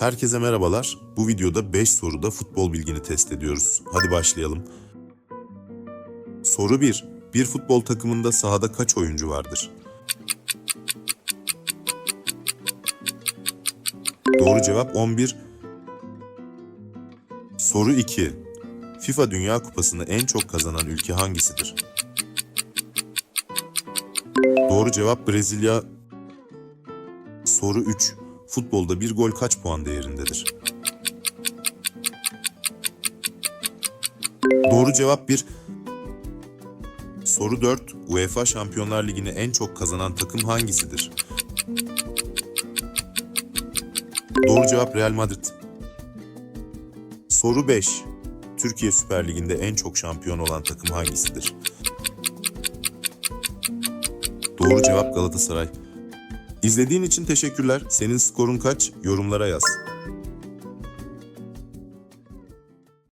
Herkese merhabalar. Bu videoda 5 soruda futbol bilgini test ediyoruz. Hadi başlayalım. Soru 1. Bir futbol takımında sahada kaç oyuncu vardır? Doğru cevap 11. Soru 2. FIFA Dünya Kupası'nı en çok kazanan ülke hangisidir? Doğru cevap Brezilya. Soru 3. Futbolda bir gol kaç puan değerindedir? Doğru cevap 1. Soru 4. UEFA Şampiyonlar Ligi'ni en çok kazanan takım hangisidir? Doğru cevap Real Madrid. Soru 5. Türkiye Süper Ligi'nde en çok şampiyon olan takım hangisidir? Doğru cevap Galatasaray. İzlediğin için teşekkürler. Senin skorun kaç? Yorumlara yaz.